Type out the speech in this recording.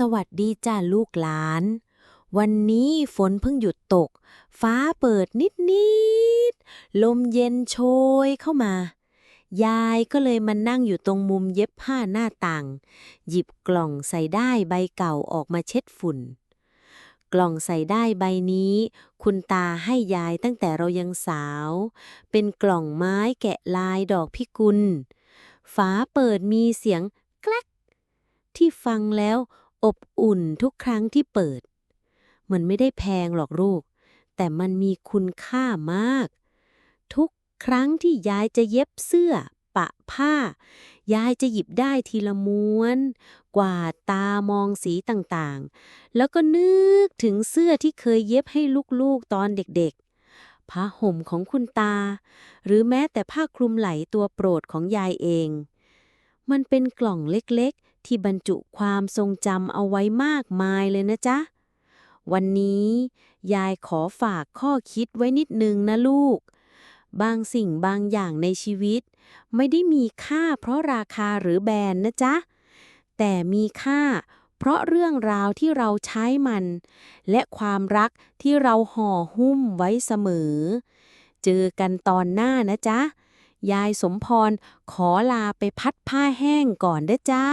สวัสดีจ้าลูกหลาน วันนี้ฝนเพิ่งหยุดตก ฟ้าเปิดนิดนิดๆลมเย็นโชยเข้ามา ยายก็เลยมานั่งอยู่ตรงมุมเย็บผ้าหน้าต่าง หยิบกล่องใส่ได้ใบเก่าออกมาเช็ดฝุ่น กล่องใส่ได้ใบนี้ คุณตาให้ยายตั้งแต่เรายังสาว เป็นกล่องไม้แกะลายดอกพิกุลฝาเปิดมีเสียงแกลกที่ฟังแล้ว อบอุ่นทุกครั้งที่เปิด มันไม่ได้แพงหรอกลูก แต่มันมีคุณค่ามาก ทุกครั้งที่ยายจะเย็บเสื้อ ปะผ้า ยายจะหยิบได้ทีละม้วน กวาดตามองสีต่างๆ แล้วก็นึกถึงเสื้อที่เคยเย็บให้ลูกๆตอนเด็กๆ ผ้าห่มของคุณตา หรือแม้แต่ผ้าคลุมไหลตัวโปรดของยายเอง มันเป็นกล่องเล็ก ที่บรรจุความทรงจำเอาไว้มากมายเลยนะจ๊ะ วันนี้ยายขอฝากข้อคิดไว้นิดนึงนะลูก บางสิ่งบางอย่างในชีวิต ไม่ได้มีค่าเพราะราคาหรือแบรนด์นะจ๊ะ แต่มีค่าเพราะเรื่องราวที่เราใช้มัน และความรักที่เราห่อหุ้มไว้เสมอ เจอกันตอนหน้านะจ๊ะ ยายสมพรขอลาไปพัดผ้าแห้งก่อนเด้อจ้า